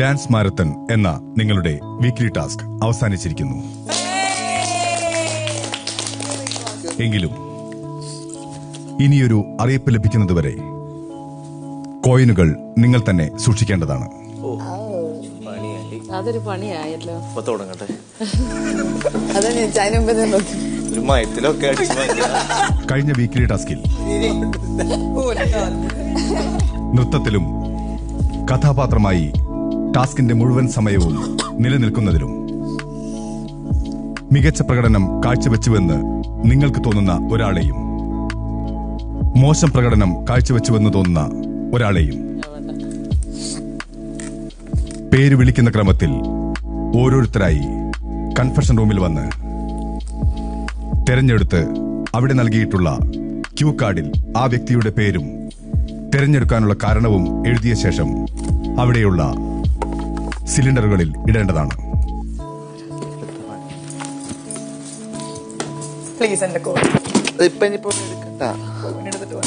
Dance marathon എന്ന നിങ്ങളുടെ weekly task അവസാനിച്ചിരിക്കുന്നു. എങ്കിലും ഇനിയൊരു അറിയിപ്പ് ലഭിക്കുന്നതുവരെ കോയിനുകൾ നിങ്ങൾ തന്നെ സൂക്ഷിക്കേണ്ടതാണ്. അതൊരു പണിയായല്ലോ. തുടങ്ങട്ടെ. കഴിഞ്ഞ വീക്ക്ലി ടാസ്കിൽ നൃത്തത്തിലും കഥാപാത്രമായി ടാസ്കിന്റെ മുഴുവൻ സമയവും നിലനിൽക്കുന്നതിലും മികച്ച പ്രകടനം കാഴ്ചവെച്ചുവെന്ന് നിങ്ങൾക്ക് തോന്നുന്ന ഒരാളെയും മോശം പ്രകടനം കാഴ്ചവെച്ചുവെന്ന് തോന്നുന്ന ഒരാളെയും പേര് വിളിക്കുന്ന ക്രമത്തിൽ ഓരോരുത്തരായി കൺഫഷൻ റൂമിൽ വന്ന് തെരഞ്ഞെടുത്ത് അവിടെ നൽകിയിട്ടുള്ള ക്യൂ കാർഡിൽ ആ വ്യക്തിയുടെ പേരും തിരഞ്ഞെടുക്കാനുള്ള കാരണവും എഴുതിയ ശേഷം അവിടെയുള്ള സിലിണ്ടറുകളിൽ ഇടേണ്ടതാണ്. പ്ലീസ് എന്റെ കോൾ ഇപ്പൊ ഇനിയിപ്പോ എടുക്കണ്ട. എടുത്തിട്ട് വാ.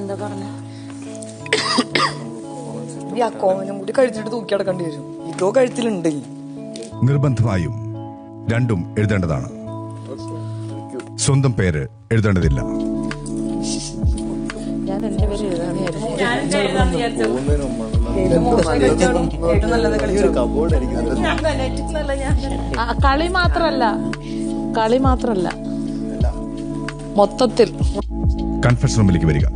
എന്താ പറഞ്ഞ? ഈ ആ കോമനും കൂടി കഴിച്ചിട്ട് തൂക്കി അടക്കേണ്ടി വരും. ഇതോ കഴുത്തിലുണ്ട്. നിർബന്ധമായും രണ്ടും എഴുതേണ്ടതാണ്. സ്വന്തം പേര് എഴുതേണ്ടതില്ല. ഞാൻ എന്റെ പേര് കളി മാത്രല്ല. കളി മാത്രല്ല. മൊത്തത്തിൽ. കൺഫ്യൂഷൻ റൂമിലേക്ക് വരിക.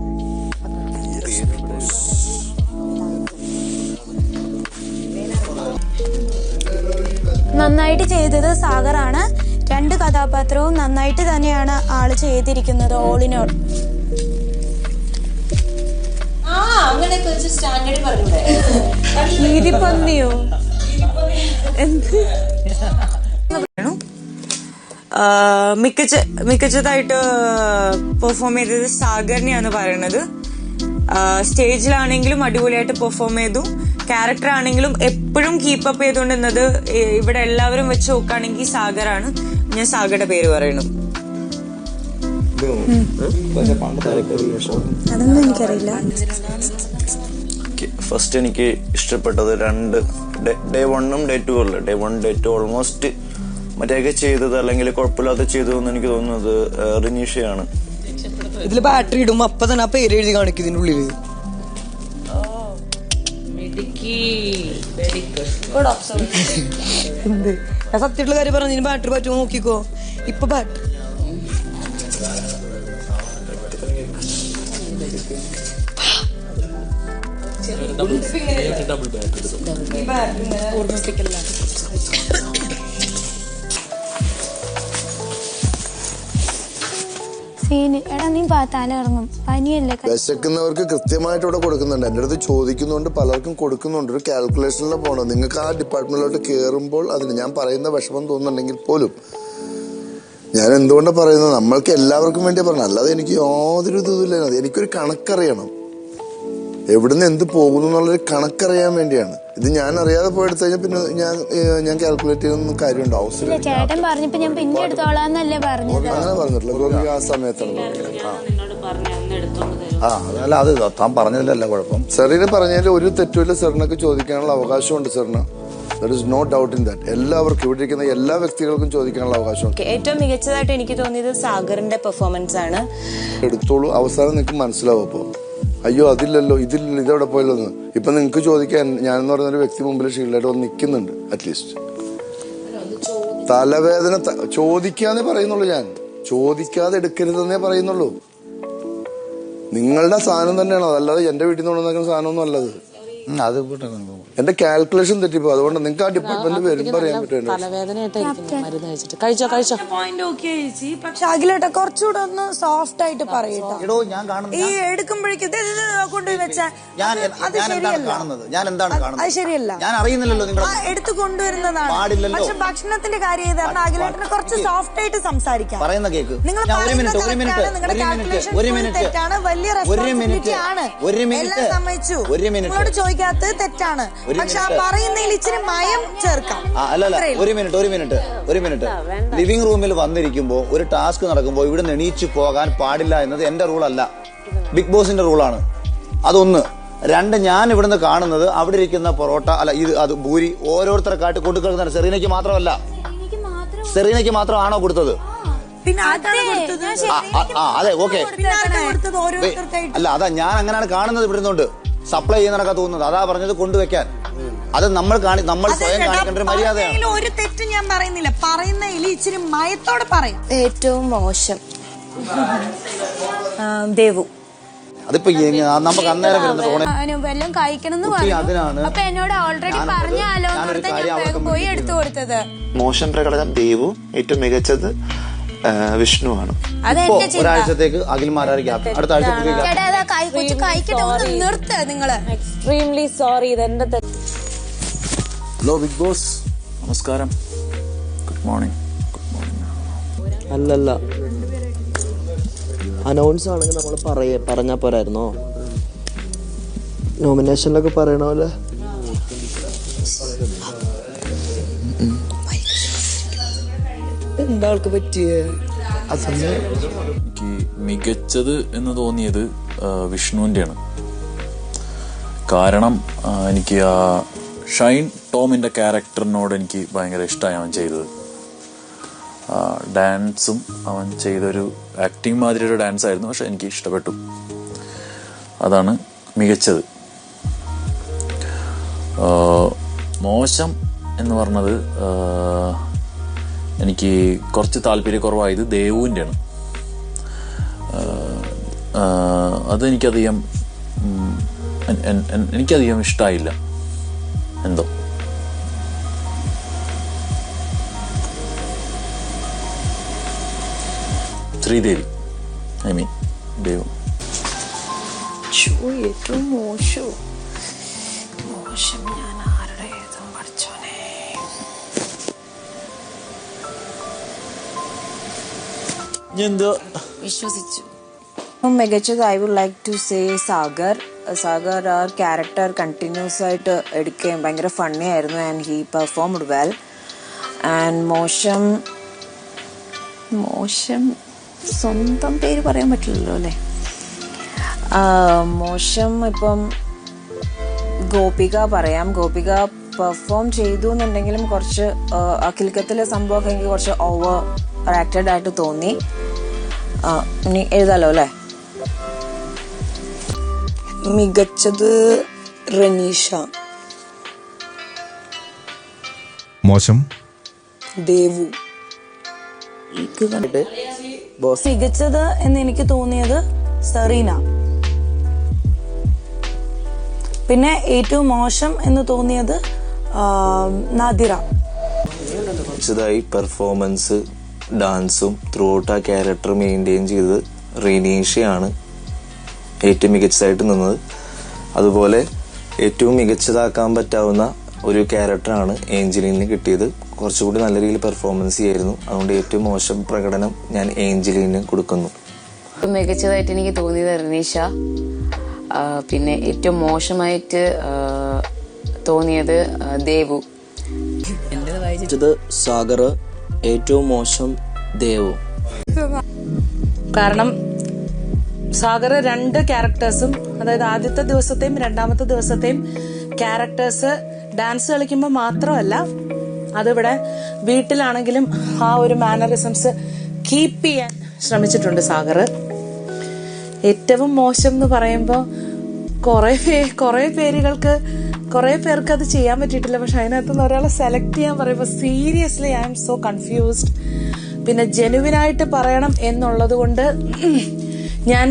നന്നായിട്ട് ചെയ്തത് സാഗറാണ്. രണ്ട് കഥാപാത്രവും നന്നായിട്ട് തന്നെയാണ് ആൾ ചെയ്തിരിക്കുന്നത് ഓൾ സ്റ്റാൻഡേർഡ് പറഞ്ഞൂടെ? കീരിപ്പന്നിയോ മികച്ച മികച്ചതായിട്ട് പെർഫോം ചെയ്തത് സാഗറിനെയാണ് പറയണത്. സ്റ്റേജിലാണെങ്കിലും അടിപൊളിയായിട്ട് പെർഫോം ചെയ്തു. ക്യാരക്ടർ ആണെങ്കിലും എപ്പോഴും കീപ്പപ്പ് ചെയ്തുകൊണ്ടിരുന്നത് ഇവിടെ എല്ലാവരും വെച്ച് നോക്കുകയാണെങ്കിൽ സാഗറാണ് ഞാൻ സാഗറുടെ പേര് പറയുന്നു. അതൊന്നും എനിക്കറിയില്ല. ഫസ്റ്റ് എനിക്ക് ഇഷ്ടപ്പെട്ടത് രണ്ട് ഡേ വണ്ണും ഡേ ടു അല്ല? Day one day two almost മറ്റേയൊക്കെ ചെയ്തത് അല്ലെങ്കിൽ കുഴപ്പമില്ലാതെ ചെയ്തതെന്ന് എനിക്ക് തോന്നുന്നത് റിനീഷയാണ്. ഇതിൽ ബാറ്ററി ഇടുമ്പോ അപ്പൊ തന്നെ ആ പേര് എഴുതി കാണിക്കും ഇതിന്റെ ഉള്ളിൽ. സത്യമുള്ള സത്യമായിട്ടുള്ള കാര്യം പറഞ്ഞു ബാറ്ററി പറ്റുമോ നോക്കിക്കോ. ഇപ്പൊ ബാറ്ററി സീന് എടാ നീ തല ഇറങ്ങും. പനിയല്ലേ വിശക്കുന്നവർക്ക് കൃത്യമായിട്ട് ഇവിടെ കൊടുക്കുന്നുണ്ട്. എന്റെ അടുത്ത് ചോദിക്കുന്നുണ്ട് പലർക്കും കൊടുക്കുന്നുണ്ട്. ഒരു കാൽക്കുലേഷനിലാണ് പോകണം നിങ്ങൾക്ക് ആ ഡിപ്പാർട്ട്മെന്റിലോട്ട് കയറുമ്പോൾ അതിന് ഞാൻ പറയുന്ന വിഷമം തോന്നുന്നുണ്ടെങ്കിൽ പോലും. ഞാൻ എന്തുകൊണ്ടാണ് പറയുന്നത്? നമ്മൾക്ക് എല്ലാവർക്കും വേണ്ടി പറഞ്ഞു അല്ലാതെ എനിക്ക് യാതൊരു ഇതുമില്ല. എനിക്കൊരു കണക്കറിയണം. എവിടുന്ന് എന്ത് പോകുന്നു എന്നുള്ളൊരു കണക്കറിയാൻ വേണ്ടിയാണ്. ഇത് ഞാൻ അറിയാതെ പോയെടുത്ത് കഴിഞ്ഞാൽ പിന്നെ ഞാൻ ഞാൻ കാൽക്കുലേറ്റ് ചെയ്യുന്ന കാര്യം ഉണ്ട് അവസരം ചേട്ടൻ പറഞ്ഞപ്പോ ഞാൻ പിന്നെ എടുത്തോളാന്നല്ലേ പറഞ്ഞത്. അങ്ങനെ പറഞ്ഞിട്ടില്ല. ആ സമയത്താണ് ആ. അല്ല അത് താൻ പറഞ്ഞതിലല്ല കുഴപ്പം. സെറിന് പറഞ്ഞതിൽ ഒരു തെറ്റുമില്ല സെറിനൊക്കെ ചോദിക്കാനുള്ള അവകാശമുണ്ട് സെറിന്. There is no doubt in that എല്ലാവർക്കും ഇവിടെ ഇരിക്കുന്ന എല്ലാ വ്യക്തികൾക്കും ചോദിക്കാനുള്ള അവകാശമുണ്ട്. ഏറ്റവും മികച്ചതായിട്ട് എനിക്ക് തോന്നിയത് സാഗറിന്റെ പെർഫോമൻസ് ആണ്. എടുത്തോളൂ. അവസാനം നിങ്ങൾക്ക് മനസ്സിലാവും അപ്പോൾ അയ്യോ അതില്ലല്ലോ ഇതില്ലല്ലോ ഇതെവിടെ പോയല്ലോ ഇപ്പൊ നിങ്ങൾക്ക് ചോദിക്കാൻ ഞാനെന്ന് പറയുന്ന ഒരു വ്യക്തി മുമ്പിൽ ഷീൽഡായിട്ട് വന്ന് നിൽക്കുന്നുണ്ട് അറ്റ്ലീസ്റ്റ് തലവേദന ചോദിക്കാന്നേ പറയുന്നുള്ളൂ ഞാൻ. ചോദിക്കാതെ എടുക്കരുതെന്നേ പറയുന്നുള്ളൂ. നിങ്ങളുടെ സാധനം തന്നെയാണോ? അതല്ലാതെ എന്റെ വീട്ടിൽ നിന്ന് കൊണ്ടുവന്നേക്കുന്ന സാധനമൊന്നും അല്ലത്. അത് എന്റെ കാൽക്കുലേഷൻ തെറ്റിപ്പോ അതുകൊണ്ട് നിങ്ങൾക്ക് ആ ഡിപ്പാർട്ട്മെന്റ് പേരും പറയാൻ പക്ഷെ അഖിലേട്ട കുറച്ചുകൂടെ ഒന്ന് സോഫ്റ്റ് ആയിട്ട് പറയട്ടോ. ഈ എടുക്കുമ്പോഴേക്കും കൊണ്ടുപോയി വെച്ച. ഞാൻ അത് എന്താണ് ശരിയല്ല. കാണുന്നത്? ഞാൻ എന്താണ് അത് ശരിയല്ല. ഞാൻ അറിയുന്നില്ലല്ലോ നിങ്ങൾ എടുത്തു കൊണ്ടുവരുന്നതാണ്. പക്ഷെ ഭക്ഷണത്തിന്റെ കാര്യം ചെയ്ത് പറഞ്ഞാൽ കുറച്ച് സോഫ്റ്റ് ആയിട്ട് സംസാരിക്കാം. പറയുന്ന കേക്ക്. നിങ്ങൾ ഞാൻ ഒരു മിനിറ്റ് ഒരു മിനിറ്റ് നിങ്ങളുടെ കാൽക്കുലേഷൻ ഒരു മിനിറ്റ് തെറ്റാണ് വലിയ ഒരു റെസ്പോൺസിബിലിറ്റി മിനിറ്റ് ആണ്. ഒരു മിനിറ്റ് എല്ലാം സമ്മതിച്ചു. നിങ്ങളോട് മിനിറ്റ് ചോദിക്കാത്തത് തെറ്റാണ്. പക്ഷെ ആ. പറയുന്നതിൽ ഇച്ചിരി മയം ചേർക്കാം. അല്ലല്ല. ഒരു മിനിറ്റ് ഒരു മിനിറ്റ് ഒരു മിനിറ്റ്. ലിവിംഗ് റൂമിൽ വന്നിരിക്കുമ്പോൾ ഒരു ടാസ്ക് നടക്കുമ്പോൾ ഇവിടെ എണീച്ചു പോകാൻ പാടില്ല എന്നത് എന്റെ അല്ല. ബിഗ് ബോസിന്റെ റൂളാണ് അതൊന്ന്. രണ്ട് ഞാൻ ഇവിടുന്ന് കാണുന്നത് അവിടെ ഇരിക്കുന്ന പൊറോട്ട അല്ല ഇത് അത് ഭൂരി ഓരോരുത്തരെ കാട്ടി കൊണ്ടു കൊടുക്കുന്നതാണ് സെറീനയ്ക്ക് മാത്രമല്ല. സെറീനയ്ക്ക് മാത്രമാണോ കൊടുത്തത്? അതെ ഓക്കെ പിന്നെ ആർക്കാ കൊടുത്തത് ഓരോരുത്തർക്കായിട്ട്? അല്ല അതാ ഞാൻ അങ്ങനെയാണ് കാണുന്നത് ഇവിടുന്നുണ്ട്. സപ്ലൈ ചെയ്യുന്നതൊക്കെ തോന്നുന്നത്. അതാ പറഞ്ഞത് കൊണ്ടുവെക്കാൻ അത് നമ്മൾ കാണി നമ്മൾ സ്വയം കാണിക്കേണ്ട ഒരു മര്യാദയാണ്. ഒരു തെറ്റ് ഞാൻ പറയുന്നില്ല. പറയുന്ന ഇച്ചിരി മയത്തോടെ പറയാം. ഏറ്റവും മോശം. ദേവു. അതിപ്പോ നമുക്ക് അന്നേരം വല്ലതും കഴിക്കണമെന്ന് പറഞ്ഞു. അപ്പൊ എന്നോട് ഓൾറെഡി പറഞ്ഞാലോ പോയി എടുത്തു കൊടുത്തത്. മോശം പ്രകടനം ദേവു ഏറ്റവും മികച്ചത് വിഷ്ണുവാണ്. ഒരാഴ്ചത്തേക്ക് അഖിൽ മാരാരിക്ക് അടുത്ത ആഴ്ച പുതിയ എക്സ്ട്രീംലി സോറി ഇതെന്റെ ഹലോ ബിഗ് ബോസ് നമസ്കാരം. ഗുഡ് മോർണിംഗ് ഗുഡ് മോർണിംഗ് അല്ലല്ല. അനൗൺസ് ആണെങ്കിൽ നമ്മൾ പറയ പറഞ്ഞാ പോരായിരുന്നോ? നോമിനേഷനിലൊക്കെ പറയണ പോലെ. എന്താ പറ്റിയ? പറ്റിയേ എനിക്ക് മികച്ചത് എന്ന് തോന്നിയത് വിഷ്ണുവിന്റെയാണ് കാരണം എനിക്ക് ആ ഷൈൻ ടോമിന്റെ ക്യാരക്ടറിനോട് എനിക്ക് ഭയങ്കര ഇഷ്ടമായി അവൻ ചെയ്തത്. ഡാൻസും അവൻ ചെയ്തൊരു ആക്ടിങ് മാതിരി ഒരു ഡാൻസ് ആയിരുന്നു പക്ഷെ എനിക്ക് ഇഷ്ടപ്പെട്ടു. അതാണ് മികച്ചത്. മോശം എന്ന് പറഞ്ഞത് എനിക്ക് കുറച്ച് താല്പര്യക്കുറവായത് ദേവുവിന്റെയാണ് അതെനിക്കധികം എനിക്കധികം ഇഷ്ടമായില്ല എന്തോ. Sridevi I mean Devu. ഏറ്റവും മോശം. മോശം വിശ്വസിച്ചു. മികച്ചത് I would like to say Sagar. Sagar ആ ക്യാരക്ടർ കണ്ടിന്യൂസ് ആയിട്ട് എടുക്കുകയും ഭയങ്കര ഫണ്ണി ആയിരുന്നു and he performed well and മോശം മോശം സ്വന്തം പേര് പറയാൻ പറ്റില്ലല്ലോ അല്ലേ? മോശം ഇപ്പം ഗോപിക പറയാം. ഗോപിക പെർഫോം ചെയ്തു എന്നുണ്ടെങ്കിലും കുറച്ച് അഖിൽക്കത്തിലെ സംഭവമൊക്കെ എനിക്ക് കുറച്ച് ഓവർ ആക്റ്റഡ് ആയിട്ട് തോന്നി. ആ, ഇനി എഴുതാലോ അല്ലേ? മികച്ചത് റനീഷ. മോശം. ദേവു. മികച്ചത് എന്ന് എനിക്ക് തോന്നിയത് സെറീന. പിന്നെ ഏറ്റവും മോശം എന്ന് തോന്നിയത് നാദിറ. മികച്ചതായി പെർഫോമൻസ് ഡാൻസും ത്രൂ ഔട്ട് ആ ക്യാരക്ടർ മെയിന്റെയിൻ ചെയ്തത് റീനീഷയാണ് ഏറ്റവും മികച്ചതായിട്ട് നിന്നത്. അതുപോലെ ഏറ്റവും മികച്ചതാക്കാൻ പറ്റാവുന്ന ഒരു ക്യാരക്ടറാണ് ഏഞ്ചലിന് കിട്ടിയത്. കുറച്ചുകൂടി നല്ല രീതിയിൽ പെർഫോമൻസ് ചെയ്യായിരുന്നു. അതുകൊണ്ട് ഏറ്റവും മോശം പ്രകടനം ഞാൻ ഏഞ്ചലിന് കൊടുക്കുന്നു. മികച്ചതായിട്ട് എനിക്ക് തോന്നിയത് റിനീഷ പിന്നെ ഏറ്റവും മോശമായിട്ട് തോന്നിയത് ദേവു. ഇത് സാഗർ ഏറ്റവും മോശം ദേവു. കാരണം സാഗർ രണ്ട് ക്യാരക്ടേഴ്സും അതായത് ആദ്യത്തെ ദിവസത്തെയും രണ്ടാമത്തെ ദിവസത്തെയും ക്യാരക്ടേഴ്സ് ഡാൻസ് കളിക്കുമ്പോൾ മാത്രമല്ല അതിവിടെ വീട്ടിലാണെങ്കിലും ആ ഒരു മാനറിസംസ് കീപ്പ് ചെയ്യാൻ ശ്രമിച്ചിട്ടുണ്ട് സാഗർ. ഏറ്റവും മോശം എന്ന് പറയുമ്പോൾ കുറേ കുറേ പേരുകൾക്ക് കുറെ പേർക്ക് അത് ചെയ്യാൻ പറ്റിയിട്ടില്ല. പക്ഷെ അതിനകത്തുനിന്ന് ഒരാളെ സെലക്ട് ചെയ്യാൻ പറയുമ്പോൾ seriously I'm so confused പിന്നെ ജെനുവിനായിട്ട് പറയണം എന്നുള്ളത് കൊണ്ട് ഞാൻ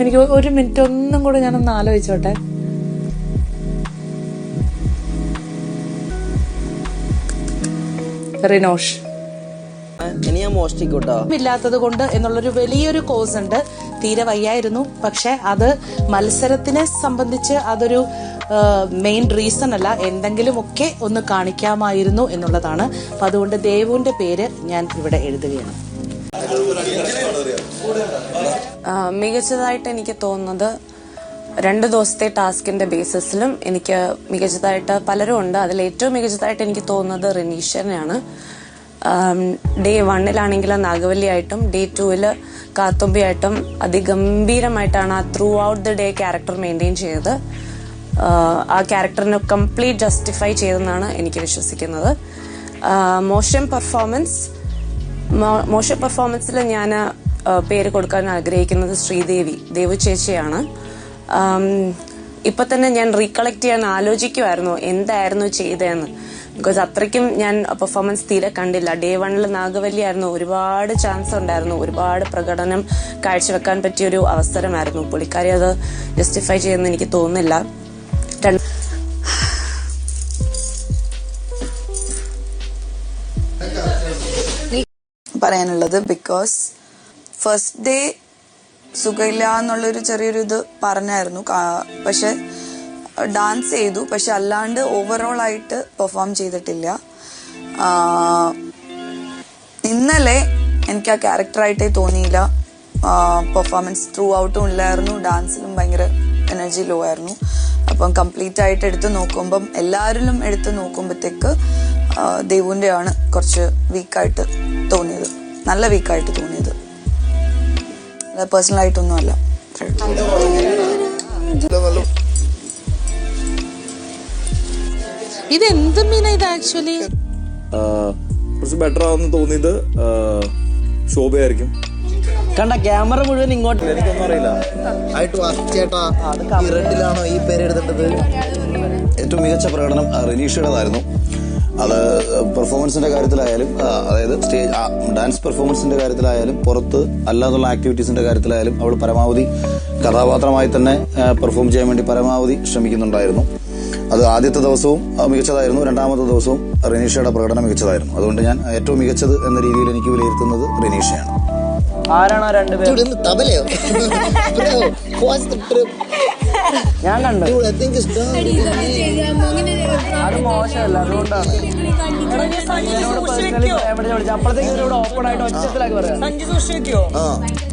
എനിക്ക് ഒരു മിനിറ്റ് ഒന്നും കൂടെ ഞാനൊന്ന് ആലോചിച്ചോട്ടെ. റിനോഷ്. ഇല്ലാത്തത് കൊണ്ട് എന്നുള്ളൊരു വലിയൊരു കോസ് ഉണ്ട്. തീരെ വയ്യായിരുന്നു. പക്ഷെ അത് മത്സരത്തിനെ സംബന്ധിച്ച് അതൊരു മെയിൻ റീസൺ അല്ല. എന്തെങ്കിലുമൊക്കെ ഒന്ന് കാണിക്കാമായിരുന്നു എന്നുള്ളതാണ്. അപ്പൊ അതുകൊണ്ട് ദേവുവിന്റെ പേര് ഞാൻ ഇവിടെ എഴുതുകയാണ്. മികച്ചതായിട്ട് എനിക്ക് തോന്നുന്നത് രണ്ട് ദിവസത്തെ ടാസ്കിന്റെ ബേസിസിലും എനിക്ക് മികച്ചതായിട്ട് പലരും ഉണ്ട്. അതിൽ ഏറ്റവും മികച്ചതായിട്ട് എനിക്ക് തോന്നുന്നത് റനീഷനെയാണ്. ഡേ വണ്ണിലാണെങ്കിൽ നാഗവല്ലിയായിട്ടും ഡേ ടൂവിൽ കാത്തുമ്പിയായിട്ടും അതിഗംഭീരമായിട്ടാണ് ആ throughout the day character maintain ചെയ്തത് ആ ക്യാരക്ടറിനെ കംപ്ലീറ്റ് ജസ്റ്റിഫൈ ചെയ്തെന്നാണ് എനിക്ക് വിശ്വസിക്കുന്നത്. മോശം പെർഫോമൻസ് മോശം പെർഫോമൻസിൽ ഞാൻ പേര് കൊടുക്കാൻ ആഗ്രഹിക്കുന്നത് ശ്രീദേവി ദേവു ചേച്ചിയാണ്. ഇപ്പൊ തന്നെ ഞാൻ റീകളക്ട് ചെയ്യാൻ ആലോചിക്കുമായിരുന്നു എന്തായിരുന്നു ചെയ്തതെന്ന് ബിക്കോസ് അത്രയ്ക്കും ഞാൻ പെർഫോമൻസ് തീരെ കണ്ടില്ല. ഡേ വണ്ണിൽ നാഗവല്ലി ആയിരുന്നു. ഒരുപാട് ചാൻസ് ഉണ്ടായിരുന്നു. ഒരുപാട് പ്രകടനം കാഴ്ചവെക്കാൻ പറ്റിയൊരു അവസരമായിരുന്നു. പുള്ളിക്കാരി അത് ജസ്റ്റിഫൈ ചെയ്യുമെന്ന് എനിക്ക് തോന്നുന്നില്ല. പറയാനുള്ളത് ബിക്കോസ് ഫസ്റ്റ് ഡേ സുഖമില്ല എന്നുള്ളൊരു ചെറിയൊരു ഇത് പറഞ്ഞായിരുന്നു പക്ഷെ ഡാൻസ് ചെയ്തു. പക്ഷെ അല്ലാണ്ട് ഓവറോൾ ആയിട്ട് പെർഫോം ചെയ്തിട്ടില്ല. ഇന്നലെ എനിക്ക് ആ ക്യാരക്ടറായിട്ടേ തോന്നിയില്ല. പെർഫോമൻസ് ത്രൂ ഔട്ടും ഇല്ലായിരുന്നു. ഡാൻസിലും ഭയങ്കര എനർജി ലോ ആയിരുന്നു. അപ്പം കംപ്ലീറ്റ് ആയിട്ട് എടുത്ത് നോക്കുമ്പം എല്ലാവരിലും എടുത്ത് നോക്കുമ്പോഴത്തേക്ക് ദേവുവിന്റെ ആണ് കുറച്ച് വീക്കായിട്ട് തോന്നിയത്. നല്ല വീക്കായിട്ട് തോന്നിയത്. പേഴ്സണൽ ആയിട്ടൊന്നും ഇത് എന്ത് മീന ഇത് ആക്ച്വലി കുറച്ച് ബെറ്റർ ആവുന്ന തോന്നിയത് ശോഭയായിരിക്കും. കണ്ട ക്യാമറ മുഴുവൻ ഇങ്ങോട്ട് എനിക്കൊന്നും അറിയില്ല. ചേട്ടാ ഈ റെഡിലാണോ ഈ പേര് എടുത്തിട്ടത്. ഏറ്റവും മികച്ച പ്രകടനം റിനീഷയുടേതായിരുന്നു. അത് പെർഫോമൻസിന്റെ കാര്യത്തിലായാലും അതായത് സ്റ്റേജ് ഡാൻസ് പെർഫോമൻസിന്റെ കാര്യത്തിലായാലും പുറത്ത് അല്ലാതുള്ള ആക്ടിവിറ്റീസിന്റെ കാര്യത്തിലായാലും അവൾ പരമാവധി കഥാപാത്രമായി തന്നെ പെർഫോം ചെയ്യാൻ വേണ്ടി പരമാവധി ശ്രമിക്കുന്നുണ്ടായിരുന്നു. അത് ആദ്യത്തെ ദിവസവും മികച്ചതായിരുന്നു. രണ്ടാമത്തെ ദിവസവും റിനീഷയുടെ പ്രകടനം മികച്ചതായിരുന്നു. അതുകൊണ്ട് ഞാൻ ഏറ്റവും മികച്ചത് എന്ന രീതിയിൽ എനിക്ക് വിലയിരുത്തുന്നത് റിനീഷയാണ്. ആരാണ് രണ്ടുപേരും തബലയോ? ഞാൻ കണ്ടു അത് മോശമല്ല അതുകൊണ്ടാണ് അപ്പോഴത്തേക്ക് ഇവരോട് ഓപ്പൺ ആയിട്ട് ഒച്ചത്തിലാക്കി പറയാം. സഞ്ചി സൂക്ഷിച്ച് വെക്കോ?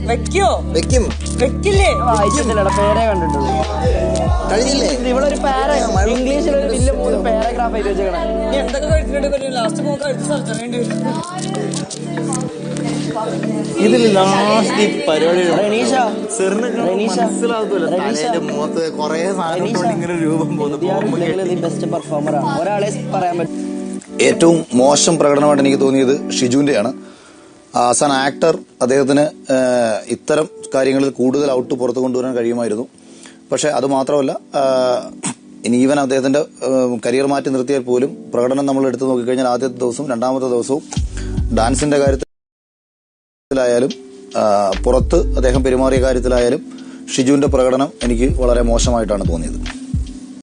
വെക്കോ? വെക്കും. വെക്കില്ലേ? വായിച്ചിട്ടില്ലടാ പേരെ കണ്ടിട്ടുള്ളൂ. കഴിഞ്ഞില്ലേ? ഇവിടെ ഒരു പാര ഇംഗ്ലീഷിൽ ഒരു വലിയ മൂന്ന് പാരഗ്രാഫ് ആയിട്ട് വെച്ചേക്കണേ. നീ എന്തൊക്കെ കഴിച്ചിട്ടുണ്ട് ലാസ്റ്റ് പോകുമ്പോൾ കഴിച്ച് സർജറി ഇതിൽ ലാസ്റ്റ് ഈ പരിപാടി മുഖത്ത് കുറേ സാധനം ഇങ്ങനെ രൂപം പോകുന്നു ബെസ്റ്റ് പെർഫോമർ ആണ്. ഒരാളെ പറയാൻ പറ്റും. ഏറ്റവും മോശം പ്രകടനമായിട്ട് എനിക്ക് തോന്നിയത് ഷിജുവിന്റെയാണ്. ആസ് ആൻ ആക്ടർ അദ്ദേഹത്തിന് ഇത്തരം കാര്യങ്ങളിൽ കൂടുതൽ ഔട്ട് പുറത്തു കൊണ്ടുവരാൻ കഴിയുമായിരുന്നു. പക്ഷെ അത് മാത്രമല്ല ഇനി ഈവൻ അദ്ദേഹത്തിന്റെ കരിയർ മാറ്റി നിർത്തിയാൽ പോലും പ്രകടനം നമ്മൾ എടുത്തു നോക്കിക്കഴിഞ്ഞാൽ ആദ്യത്തെ ദിവസവും രണ്ടാമത്തെ ദിവസവും ഡാൻസിന്റെ കാര്യത്തിലായാലും ആഹ്, പുറത്ത് അദ്ദേഹം പെരുമാറിയ കാര്യത്തിലായാലും ഷിജുവിന്റെ പ്രകടനം എനിക്ക് വളരെ മോശമായിട്ടാണ് തോന്നിയത്.